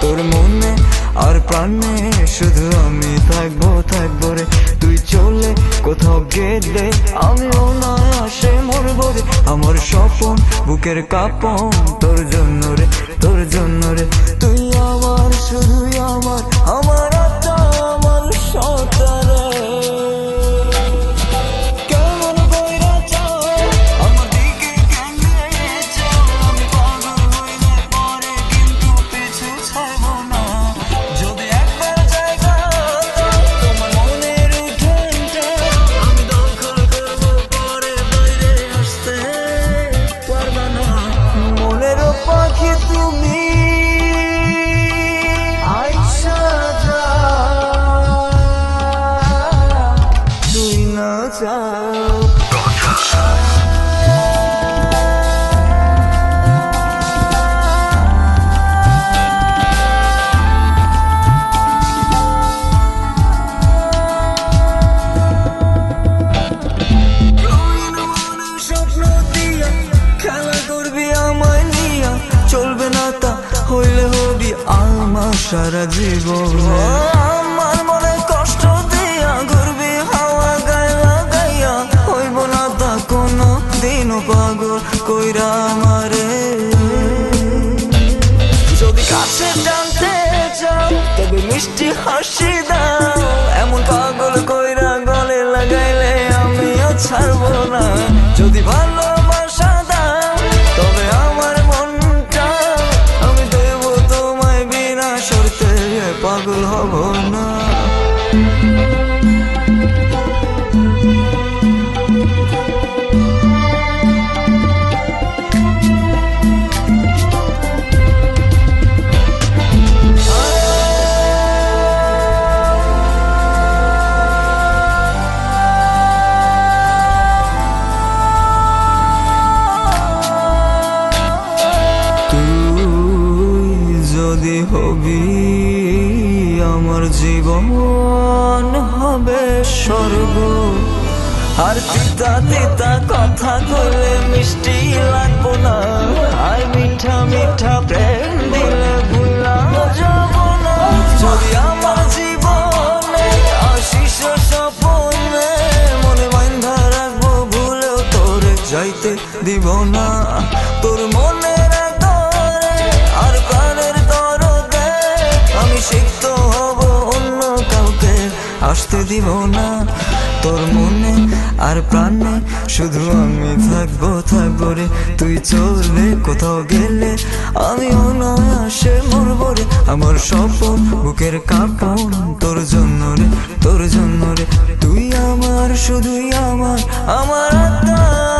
তোর মনে আর প্রাণে শুধু আমি থাকব থাকব রে। তুই চলে কোথাও গেলে আমি অনায়াসে মরবো রে। আমার স্বপন, বুকের কাপন তোর জন্য রে, তোর জন্য রে। তুই আমার, শুধুই আমার। সারা জীবন। আমার মনে কষ্ট দিয়া ঘুরবি, হাওয়া গায়া গাইয়া হইব না তা কোনো দিনও পাগল কইরা আমারে। যদি কাছে জানতে চাও, তবে মিষ্টি হাসি দাও। এমন পাগল কইরা গলে লাগাইলে আমিও ছাড়বো না। যদি ভালোবাসা পাগল হব না জীবন হবে স্বর্গ। আর তিতা তিতা কথা কইলে মিষ্টি লাগবো না। আর মিঠা মিঠা প্রেম দিলে দিব না। তোর আসতে দিব না। তোর মনে আর প্রাণে শুধু আমি থাকব থাকব রে। তুই চললে কোথাও গেলে আমি অনায়াসে মরবো রে। আমার স্বপন বুকের কাপন তোর জন্য রে, তোর জন্য রে। তুই আমার, শুধুই আমার আমার আত্মা।